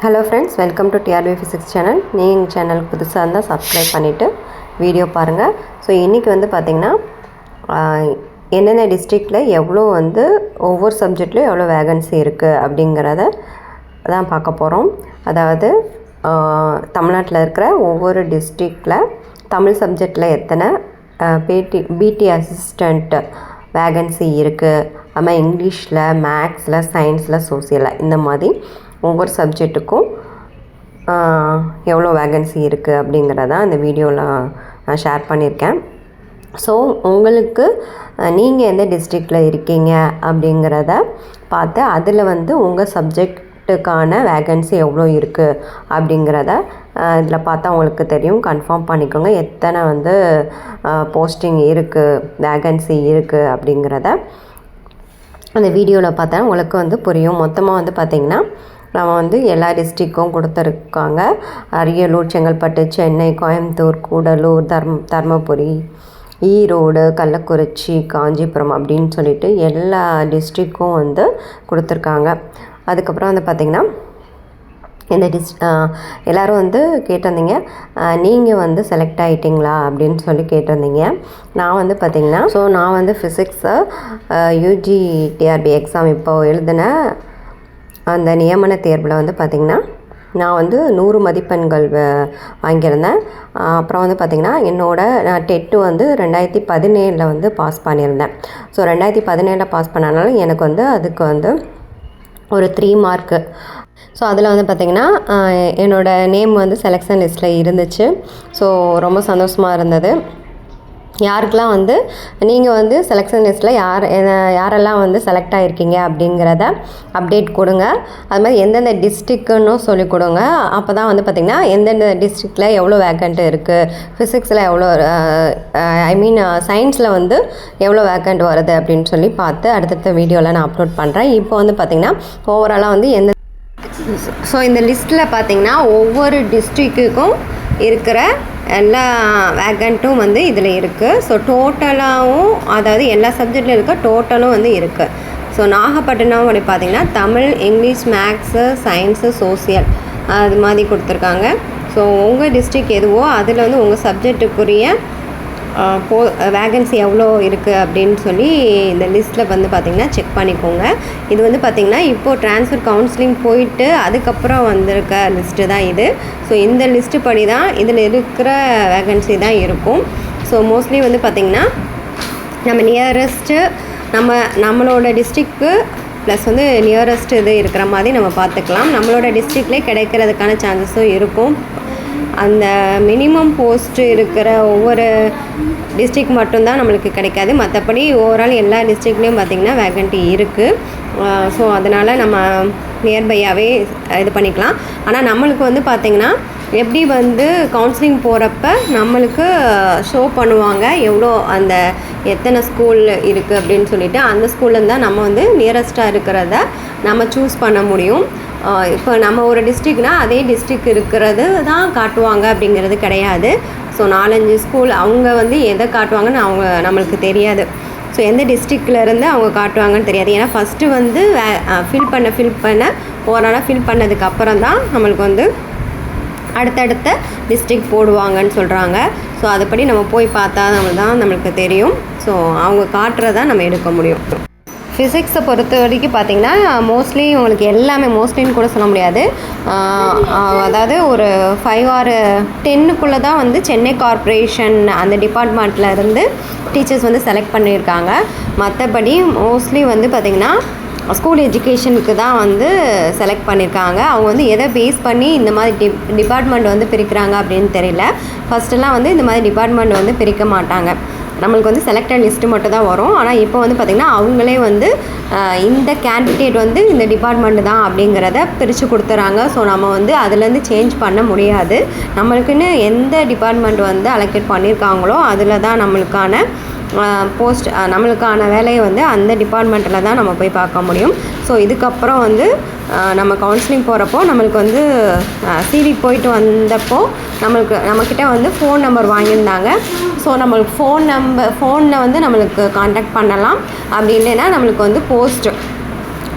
Hello friends welcome to TRB physics channel நீங்கள் எங்கள் சேனலுக்கு புதுசாக இருந்தால் சப்ஸ்கிரைப் பண்ணிவிட்டு வீடியோ பாருங்கள் ஸோ இன்றைக்கி வந்து பார்த்திங்கன்னா என்னென்ன டிஸ்ட்ரிக்டில் எவ்வளோ வந்து ஒவ்வொரு சப்ஜெக்ட்லையும் எவ்வளோ வேகன்சி இருக்குது அப்படிங்கிறத தான் பார்க்க போகிறோம் அதாவது தமிழ்நாட்டில் இருக்கிற ஒவ்வொரு டிஸ்ட்ரிக்டில் தமிழ் சப்ஜெக்டில் எத்தனை பிடி பிடி அசிஸ்டண்ட் வேகன்சி இருக்குது அதுமாதிரி இங்கிலீஷில் மேக்ஸில் சயின்ஸில் சோசியலில் இந்த மாதிரி ஒவ்வொரு சப்ஜெக்ட்டுக்கும் எவ்வளோ வேகன்சி இருக்குது அப்படிங்கிறத அந்த வீடியோவில் நான் ஷேர் பண்ணியிருக்கேன். ஸோ உங்களுக்கு நீங்கள் எந்த டிஸ்ட்ரிக்டில் இருக்கீங்க அப்படிங்கிறத பார்த்து அதில் வந்து உங்கள் சப்ஜெக்ட்டுக்கான வேகன்சி எவ்வளோ இருக்குது அப்படிங்கிறத இதில் பார்த்தா உங்களுக்கு தெரியும். கன்ஃபார்ம் பண்ணிக்கோங்க. எத்தனை வந்து போஸ்டிங் இருக்குது வேகன்சி இருக்குது அப்படிங்கிறத. அந்த வீடியோவில் பார்த்தா உங்களுக்கு வந்து புரியும். மொத்தமாக வந்து பார்த்திங்கன்னா நம்ம வந்து எல்லா டிஸ்ட்ரிக்கும் கொடுத்துருக்காங்க. அரியலூர் செங்கல்பட்டு சென்னை கோயம்புத்தூர் கூடலூர் தர்ம தர்மபுரி ஈரோடு கள்ளக்குறிச்சி காஞ்சிபுரம் அப்படின்னு சொல்லிட்டு எல்லா டிஸ்ட்ரிக்கும் வந்து கொடுத்துருக்காங்க. அதுக்கப்புறம் வந்து பார்த்திங்கன்னா இந்த டிஸ் எல்லோரும் வந்து கேட்டிருந்தீங்க. நீங்கள் வந்து செலக்ட் ஆகிட்டிங்களா அப்படின்னு சொல்லி கேட்டிருந்தீங்க. நான் வந்து பார்த்திங்கன்னா ஸோ நான் வந்து ஃபிசிக்ஸை யூஜி டிஆர்பி எக்ஸாம் இப்போ எழுதின அந்த நியமன தேர்வில் வந்து பார்த்திங்கன்னா நான் வந்து நூறு மதிப்பெண்கள் வாங்கியிருந்தேன். அப்புறம் வந்து பார்த்திங்கன்னா என்னோடய நான் டெட்டு வந்து ரெண்டாயிரத்தி பதினேழில் வந்து பாஸ் பண்ணியிருந்தேன். ஸோ ரெண்டாயிரத்தி பதினேழில் பாஸ் பண்ணனால எனக்கு வந்து அதுக்கு வந்து ஒரு த்ரீ மார்க்கு ஸோ அதில் வந்து பார்த்திங்கன்னா என்னோடய நேம் வந்து செலெக்ஷன் லிஸ்ட்டில் இருந்துச்சு. ஸோ ரொம்ப சந்தோஷமாக இருந்தது. யாருக்கெல்லாம் வந்து நீங்கள் வந்து செலெக்ஷன் லிஸ்ட்டில் யார் யாரெல்லாம் வந்து செலக்ட் ஆகிருக்கீங்க அப்படிங்கிறத அப்டேட் கொடுங்க. அது மாதிரி எந்தெந்த டிஸ்ட்ரிக்குன்னு சொல்லி கொடுங்க. அப்போ தான் வந்து பார்த்திங்கன்னா எந்தெந்த டிஸ்ட்ரிக்டில் எவ்வளோ வேக்கண்ட் இருக்குது ஃபிசிக்ஸில் எவ்வளோ ஐ மீன் சயின்ஸில் வந்து எவ்வளோ வேக்கண்ட் வருது அப்படின்னு சொல்லி பார்த்து அடுத்தடுத்த வீடியோவில் நான் அப்லோட் பண்ணுறேன் இப்போ வந்து பார்த்திங்கன்னா ஓவராலாக வந்து எந்த ஸோ இந்த லிஸ்ட்டில் பார்த்தீங்கன்னா ஒவ்வொரு டிஸ்ட்ரிக்குக்கும் இருக்கிற எல்லா வேகண்ட்டும் வந்து இதில் இருக்குது ஸோ டோட்டலாகவும் அதாவது எல்லா சப்ஜெக்ட்லையும் இருக்க டோட்டலும் வந்து இருக்குது ஸோ நாகப்பட்டினம் அப்படி பார்த்திங்கன்னா Tamil English maths science social அது மாதிரி கொடுத்துருக்காங்க. ஸோ உங்கள் டிஸ்ட்ரிக் எதுவோ அதில் வந்து உங்கள் சப்ஜெக்ட்டுக்குரிய போ வேகன்சி எவ்வளோ இருக்குது அப்படின்னு சொல்லி இந்த லிஸ்ட்டில் வந்து பார்த்திங்கன்னா செக் பண்ணிக்கோங்க. இது வந்து பார்த்திங்கன்னா இப்போது ட்ரான்ஸ்ஃபர் கவுன்சிலிங் போயிட்டு அதுக்கப்புறம் வந்திருக்க லிஸ்ட்டு தான் இது. ஸோ இந்த லிஸ்ட்டு படி தான் இதில் இருக்கிற வேகன்சி தான் இருக்கும். ஸோ மோஸ்ட்லி வந்து பார்த்திங்கன்னா நம்ம நியரஸ்ட்டு நம்ம நம்மளோட டிஸ்ட்ரிக்கு ப்ளஸ் வந்து நியரஸ்ட் இது இருக்கிற மாதிரி நம்ம பார்த்துக்கலாம். நம்மளோட டிஸ்ட்ரிக்ட்லேயே கிடைக்கிறதுக்கான சான்சஸும் இருக்கும். அந்த மினிமம் போஸ்ட்டு இருக்கிற ஒவ்வொரு டிஸ்ட்ரிக் மட்டும்தான் நம்மளுக்கு கிடைக்காது. மற்றபடி ஓவரால் எல்லா டிஸ்ட்ரிக்ட்லேயும் பார்த்திங்கன்னா வேகண்ட்டி இருக்குது ஸோ அதனால் நம்ம நியர்பையாகவே இது பண்ணிக்கலாம். ஆனால் நம்மளுக்கு வந்து பார்த்திங்கன்னா எப்படி வந்து கவுன்சிலிங் போகிறப்ப நம்மளுக்கு ஷோ பண்ணுவாங்க எவ்வளோ அந்த எத்தனை ஸ்கூல் இருக்குது அப்படின்னு சொல்லிட்டு அந்த ஸ்கூல்லேருந்து தான் நம்ம வந்து நியரஸ்ட்டாக இருக்கிறத நம்ம சூஸ் பண்ண முடியும். இப்போ நம்ம ஒரு டிஸ்ட்ரிக்னா அதே டிஸ்ட்ரிக் இருக்கிறது தான் காட்டுவாங்க அப்படிங்கிறது கிடையாது. ஸோ நாலஞ்சு ஸ்கூல் அவங்க வந்து எதை காட்டுவாங்கன்னு அவங்க நம்மளுக்கு தெரியாது. ஸோ எந்த டிஸ்ட்ரிக்ட்ல இருந்து அவங்க காட்டுவாங்கன்னு தெரியாது. ஏன்னா ஃபஸ்ட்டு வந்து ஃபில் பண்ண ஃபில் பண்ண ஓரளவு ஃபில் பண்ணதுக்கு அப்புறம் தான் நம்மளுக்கு வந்து அடுத்தடுத்த டிஸ்ட்ரிக் போடுவாங்கன்னு சொல்கிறாங்க ஸோ அதுபடி நம்ம போய் பார்த்தா நம்ம தான் நம்மளுக்கு தெரியும். ஸோ அவங்க காட்டுறதா நம்ம எடுக்க முடியும். ஃபிசிக்ஸை பொறுத்த வரைக்கும் பார்த்தீங்கன்னா மோஸ்ட்லி உங்களுக்கு எல்லாமே மோஸ்ட்லின்னு கூட சொல்ல முடியாது. அதாவது ஒரு ஃபைவ் ஆர் டென்னுக்குள்ளே தான் வந்து சென்னை கார்ப்பரேஷன் அந்த டிபார்ட்மெண்ட்டில் இருந்து டீச்சர்ஸ் வந்து செலக்ட் பண்ணியிருக்காங்க. மற்றபடி மோஸ்ட்லி வந்து பார்த்திங்கன்னா ஸ்கூல் எஜுகேஷனுக்கு தான் வந்து செலக்ட் பண்ணியிருக்காங்க. அவங்க வந்து எதை பேஸ் பண்ணி இந்த மாதிரி டிப் டிபார்ட்மெண்ட் வந்து பிரிக்கிறாங்க அப்படின்னு தெரியல. ஃபஸ்ட்டெல்லாம் வந்து இந்த மாதிரி டிபார்ட்மெண்ட் வந்து பிரிக்க மாட்டாங்க. நம்மளுக்கு வந்து செலக்டட் லிஸ்ட்டு மட்டும் தான் வரும். ஆனால் இப்போ வந்து பார்த்திங்கன்னா அவங்களே வந்து இந்த கேண்டிடேட் வந்து இந்த டிபார்ட்மெண்ட் தான் அப்படிங்கிறத பிரித்து கொடுத்துறாங்க. ஸோ நம்ம வந்து அதுலேருந்து சேஞ்ச் பண்ண முடியாது. நம்மளுக்குன்னு எந்த டிபார்ட்மெண்ட் வந்து அலோகேட் பண்ணியிருக்காங்களோ அதில் தான் நம்மளுக்கான போஸ்ட் நம்மளுக்கான வேலையை வந்து அந்த டிபார்ட்மெண்ட்டில் தான் நம்ம போய் பார்க்க முடியும். ஸோ இதுக்கப்புறம் வந்து நம்ம கவுன்சிலிங் போகிறப்போ நம்மளுக்கு வந்து சிவி போயிட்டு வந்தப்போ நம்மளுக்கு நம்மக்கிட்ட வந்து ஃபோன் நம்பர் வாங்கியிருந்தாங்க. ஸோ நம்மளுக்கு ஃபோன் நம்பர் ஃபோனில் வந்து நம்மளுக்கு காண்டாக்ட் பண்ணலாம். அப்படி இல்லைன்னா நம்மளுக்கு வந்து போஸ்ட்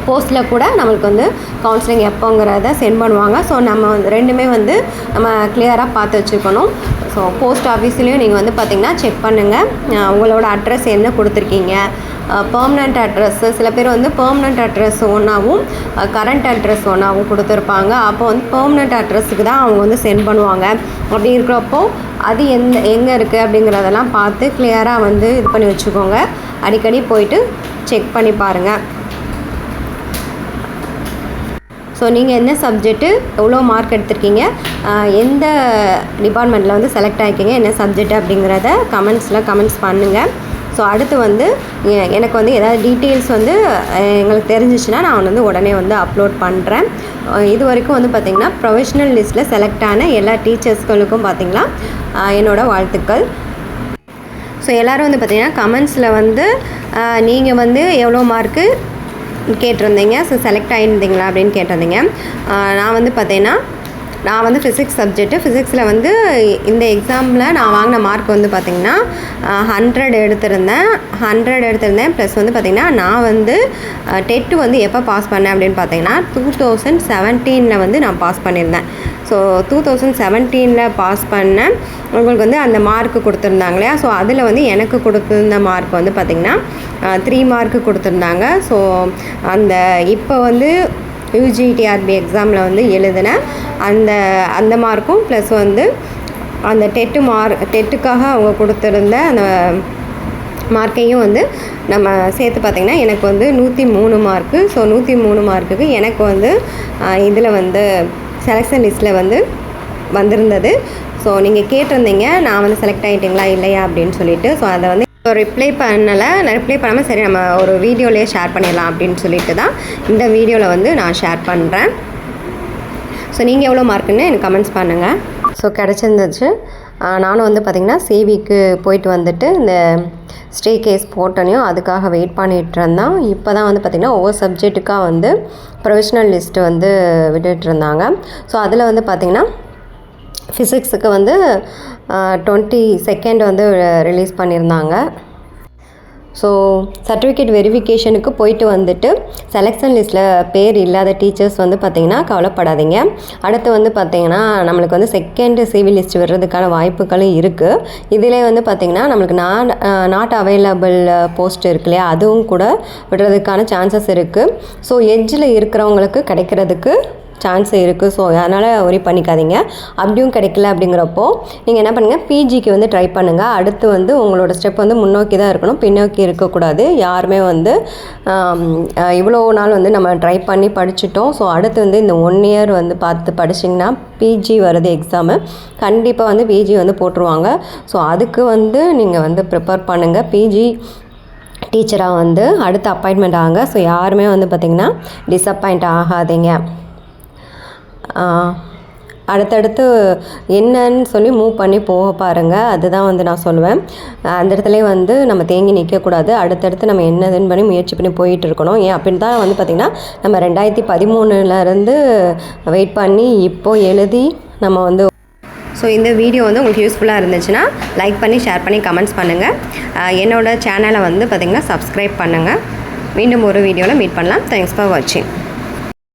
போஸ்ட்டில் கூட நம்மளுக்கு வந்து கவுன்சிலிங் எப்போங்கிறத சென்ட் பண்ணுவாங்க. ஸோ நம்ம வந்து ரெண்டுமே வந்து நம்ம கிளியராக பார்த்து வச்சுக்கணும். ஸோ போஸ்ட் ஆஃபீஸ்லேயும் நீங்கள் வந்து பார்த்திங்கன்னா செக் பண்ணுங்கள் உங்களோட அட்ரஸ் என்ன கொடுத்துருக்கீங்க? பர்மனண்ட் அட்ரஸ்ஸு சில பேர் வந்து பர்மனண்ட் அட்ரஸ் ஒன்றாவும் கரண்ட் அட்ரஸ் ஒன்றாவும் கொடுத்துருப்பாங்க. அப்போ வந்து பர்மனண்ட் அட்ரஸுக்கு தான் அவங்க வந்து சென்ட் பண்ணுவாங்க. அப்படி இருக்கிறப்போ அது எந்த எங்கே இருக்குது அப்படிங்கிறதெல்லாம் பார்த்து கிளியராக வந்து இது பண்ணி வச்சுக்கோங்க. அடிக்கடி போயிட்டு செக் பண்ணி பாருங்கள் ஸோ நீங்கள் என்ன சப்ஜெக்ட்டு எவ்வளோ மார்க் எடுத்திருக்கீங்க? எந்த டிபார்ட்மெண்ட்டில் வந்து செலக்ட் ஆகிருக்கீங்க என்ன சப்ஜெக்ட் அப்படிங்கிறத கமெண்ட்ஸில் கமெண்ட்ஸ் பண்ணுங்கள் ஸோ அடுத்து வந்து எனக்கு வந்து ஏதாவது டீட்டெயில்ஸ் வந்து எங்களுக்கு தெரிஞ்சிச்சுன்னா நான் வந்து உடனே வந்து அப்லோட் பண்ணுறேன் இது வரைக்கும் வந்து பார்த்திங்கன்னா ப்ரொஃபஷ்னல் லிஸ்ட்டில் செலக்ட் ஆன எல்லா டீச்சர்ஸ்களுக்கும் பார்த்திங்கன்னா என்னோடய வாழ்த்துக்கள். ஸோ எல்லோரும் வந்து பார்த்திங்கன்னா கமெண்ட்ஸில் வந்து நீங்கள் வந்து எவ்வளோ மார்க்கு கேட்டிருந்தீங்க? ஸோ செலக்ட் ஆகியிருந்தீங்களா அப்படின்னு கேட்டிருந்தீங்க. நான் வந்து பார்த்தீங்கன்னா நான் வந்து ஃபிசிக்ஸ் சப்ஜெக்ட்டு ஃபிசிக்ஸில் வந்து இந்த எக்ஸாமில் நான் வாங்கின மார்க் வந்து பார்த்திங்கன்னா ஹண்ட்ரட் எடுத்திருந்தேன். ஹண்ட்ரட் எடுத்திருந்தேன். ப்ளஸ் வந்து பார்த்திங்கன்னா நான் வந்து டெட்டு வந்து எப்போ பாஸ் பண்ணேன் அப்படின்னு பார்த்தீங்கன்னா டூ தௌசண்ட் செவன்டீனில் வந்து நான் பாஸ் பண்ணியிருந்தேன். ஸோ டூ தௌசண்ட் செவன்டீனில் பாஸ் பண்ணேன். உங்களுக்கு வந்து அந்த மார்க் கொடுத்துருந்தாங்க இல்லையா? ஸோ அதில் வந்து எனக்கு கொடுத்துருந்த மார்க் வந்து பார்த்திங்கன்னா த்ரீ மார்க்கு கொடுத்துருந்தாங்க. ஸோ அந்த இப்போ வந்து யூஜிடிஆர்பி எக்ஸாமில் வந்து எழுதின. அந்த அந்த மார்க்கும் ப்ளஸ் வந்து அந்த டெட்டு மார்க் டெட்டுக்காக அவங்க கொடுத்துருந்த அந்த மார்க்கையும் வந்து நம்ம சேர்த்து பார்த்திங்கன்னா எனக்கு வந்து நூற்றி மூணு மார்க்கு ஸோ நூற்றி மூணு மார்க்குக்கு எனக்கு வந்து இதில் வந்து செலெக்ஷன் லிஸ்ட்டில் வந்து வந்திருந்தது. ஸோ நீங்கள் கேட்டிருந்தீங்க நான் வந்து செலக்ட் ஆகிட்டீங்களா இல்லையா அப்படின்னு சொல்லிட்டு. ஸோ அதை வந்து ரிப்ளை பண்ணலை. நான் ரிப்ளை பண்ணாமல் சரி நம்ம ஒரு வீடியோலேயே ஷேர் பண்ணிடலாம் அப்படின்னு சொல்லிட்டு தான் இந்த வீடியோவில் வந்து நான் ஷேர் பண்ணுறேன் ஸோ நீங்கள் எவ்வளோ மார்க்குன்னு எனக்கு கமெண்ட்ஸ் பண்ணுங்கள் ஸோ கிடச்சிருந்துச்சு. நானும் வந்து பார்த்திங்கன்னா சிவிக்கு போயிட்டு வந்துட்டு இந்த ஸ்டே கேஸ் போட்டனையும் அதுக்காக வெயிட் பண்ணிகிட்டு இருந்தேன் இப்போ தான் வந்து பார்த்திங்கன்னா ஒவ்வொரு சப்ஜெக்ட்டுக்காக வந்து ப்ரொவிஷ்னல் லிஸ்ட்டு வந்து விட்டுட்டு இருந்தாங்க. ஸோ அதில் வந்து பார்த்திங்கன்னா ஃபிசிக்ஸுக்கு வந்து டுவெண்ட்டி செகண்ட் வந்து ரிலீஸ் பண்ணியிருந்தாங்க. ஸோ சர்டிஃபிகேட் வெரிஃபிகேஷனுக்கு போயிட்டு வந்துட்டு செலெக்ஷன் லிஸ்ட்டில் பேர் இல்லாத டீச்சர்ஸ் வந்து பார்த்திங்கன்னா கவலைப்படாதீங்க. அடுத்து வந்து பார்த்திங்கன்னா நம்மளுக்கு வந்து செகண்ட் சிவி லிஸ்ட் வர்றதுக்கான வாய்ப்புகளும் இருக்குது இதிலே வந்து பார்த்திங்கன்னா நம்மளுக்கு நான் நாட் அவைலபிள் போஸ்ட் இருக்கு இல்லையா அதுவும் கூட விடுறதுக்கான சான்சஸ் இருக்குது ஸோ எஜ்ஜில் இருக்கிறவங்களுக்கு கிடைக்கிறதுக்கு சான்ஸ் இருக்குது ஸோ அதனால் ஒரி பண்ணிக்காதீங்க. அப்படியும் கிடைக்கல அப்படிங்கிறப்போ நீங்கள் என்ன பண்ணுங்கள் பிஜிக்கு வந்து ட்ரை பண்ணுங்கள் அடுத்து வந்து உங்களோட ஸ்டெப் வந்து முன்னோக்கி தான் இருக்கணும். பின்னோக்கி இருக்கக்கூடாது. யாருமே வந்து இவ்வளோ நாள் வந்து நம்ம ட்ரை பண்ணி படிச்சுட்டோம். ஸோ அடுத்து வந்து இந்த ஒன் இயர் வந்து பார்த்து படிச்சிங்கன்னா பிஜி வருது எக்ஸாமு கண்டிப்பாக வந்து பிஜி வந்து போட்டுருவாங்க. ஸோ அதுக்கு வந்து நீங்கள் வந்து ப்ரிப்பேர் பண்ணுங்கள் பிஜி டீச்சராக வந்து அடுத்து அப்பாயின்மெண்ட் ஆகுங்க. ஸோ யாருமே வந்து பார்த்திங்கன்னா டிஸப்பாயிண்ட் ஆகாதீங்க. அடுத்தடுத்து என்னன்னு சொல்லி மூவ் பண்ணி போக பாருங்கள் அதுதான் வந்து நான் சொல்லுவேன். அந்த இடத்துல வந்து நம்ம தேங்கி நிற்கக்கூடாது அடுத்தடுத்து நம்ம என்னதுன்னு பண்ணி முயற்சி பண்ணி போயிட்டு இருக்கணும். ஏன் அப்படின்னு தான் வந்து பார்த்திங்கன்னா நம்ம ரெண்டாயிரத்தி பதிமூணுலேருந்து வெயிட் பண்ணி இப்போ எழுதி நம்ம வந்து ஸோ இந்த வீடியோ வந்து உங்களுக்கு யூஸ்ஃபுல்லாக இருந்துச்சுன்னா லைக் பண்ணி ஷேர் பண்ணி கமெண்ட்ஸ் பண்ணுங்கள் என்னோடய சேனலை வந்து பார்த்திங்கன்னா சப்ஸ்கிரைப் பண்ணுங்கள் மீண்டும் ஒரு வீடியோவில் மீட் பண்ணலாம். தேங்க்ஸ் ஃபார் வாட்சிங்